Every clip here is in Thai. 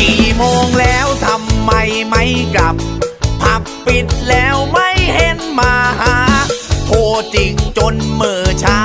กี่โมงแล้วทำไมไม่กลับ ผับปิดแล้วไม่เห็นมาโทรจิกจนมือช้า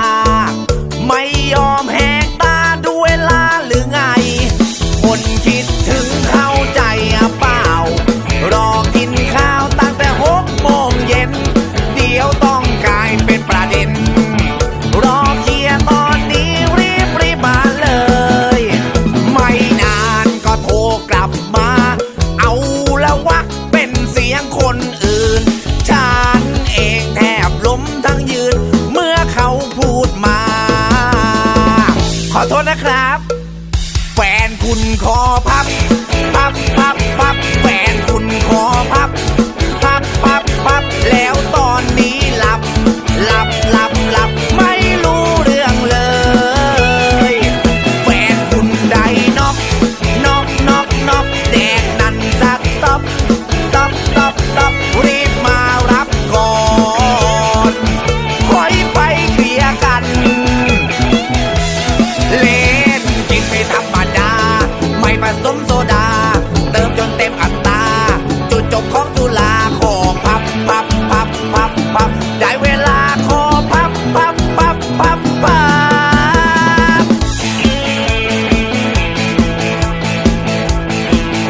อโทษนะครับ แฟนคุณคอพับ พับพับพับแฟนคุณคอพับ พับพับพับแล้วตอนนี้หลับ หลับหลับหลับไม่รู้เรื่องเลย แฟนคุณใดนอกนอกนอกนอกแดกนันสักตบตบตบตบ สมโซดา เติมจนเต็มอัตราจุดจบของสุลาของพับพับพับพับพับได้เว